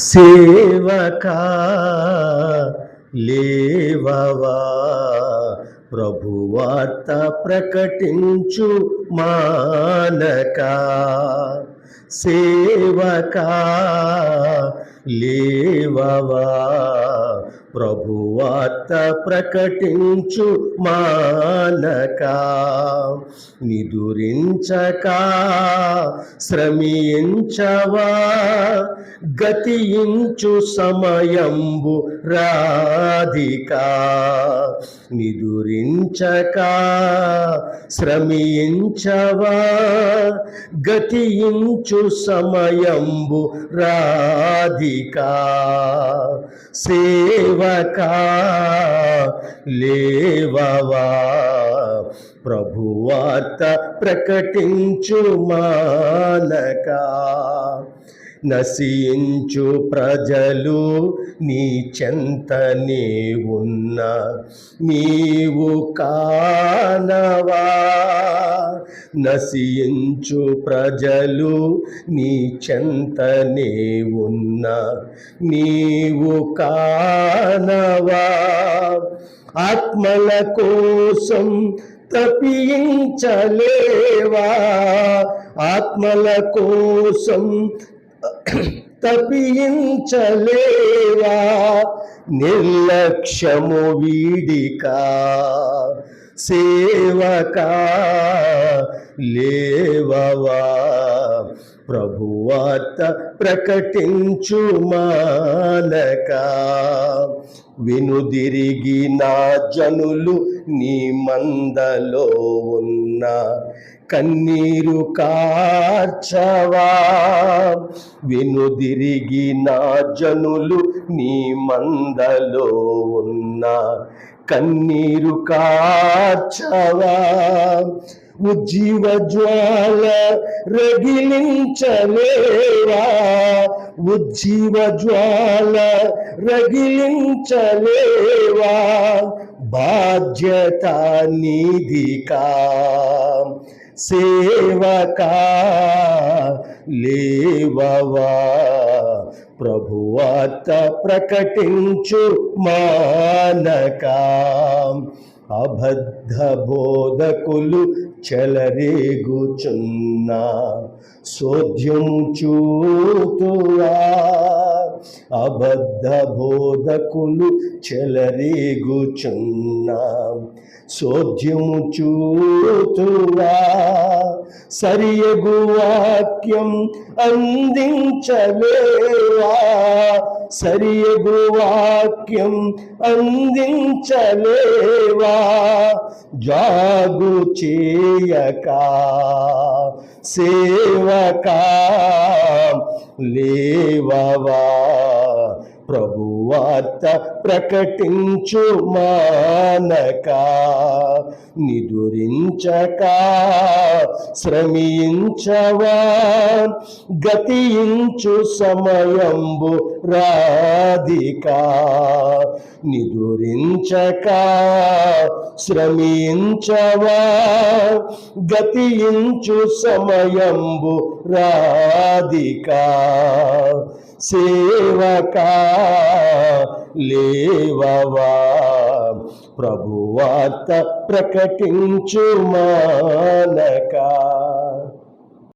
సేవకా లేవవా? ప్రభువార్త ప్రకటించు మానక. సేవకా లేవవా? ప్రభువార్త ప్రకటించు మానక నిదురించక శ్రమించవా గతించు సమయంబు రాధిక నిదురించక శ్రమించవా గతించు సమయంబు రాధిక సేవకా లేవవా? ప్రభువార్త ప్రకటించు మానక. నశించు ప్రజలు నీ చెంతనే ఉన్న నీవు కానవా? నశించు ప్రజలు నీ చెంతనే ఉన్న నీవు కానవా? ఆత్మల కోసం తప్పించలేవా? ఆత్మల కోసం తప్పించలేవా? నిర్లక్ష్యము వీడిక సేవకా లేవవా? ప్రభువార్త ప్రకటించు మానక వెనుదిరిగి నా జనులు నీ మందలో ఉన్న కన్నీరు కార్చవా. వెనుదిరిగి నా జనులు నీ మందలో ఉన్న కన్నీరు కార్చవా. ఉజ్జీవ జ్వాల రగిలించలేవా ఉజ్జీవ జ్వాల రగిలించలేవా బాధ్యత నీదికా సేవకా? లేవవా? ప్రభువార్త ప్రకటించు మానకా? అబద్ధ బోధకులు చెలరేగుచున్నా సోద్యం చూతువా అబద్ధ బోధకులు చెలరేగుచున్నా. సోధ్యము చూతువా సరియగు వాక్యం అందించలేవా? సరియగు వాక్యం అందించలేవా? జాగు చేయక సేవకా లేవవా? సువార్త ప్రకటించు మానక నిదురించక శ్రమించవా గతించు సమయంబు రాధిక నిదురించక శ్రమించవా గతించు సమయంబు రాధిక సేవకా లేవవా? ప్రభువార్త ప్రకటించు మానక.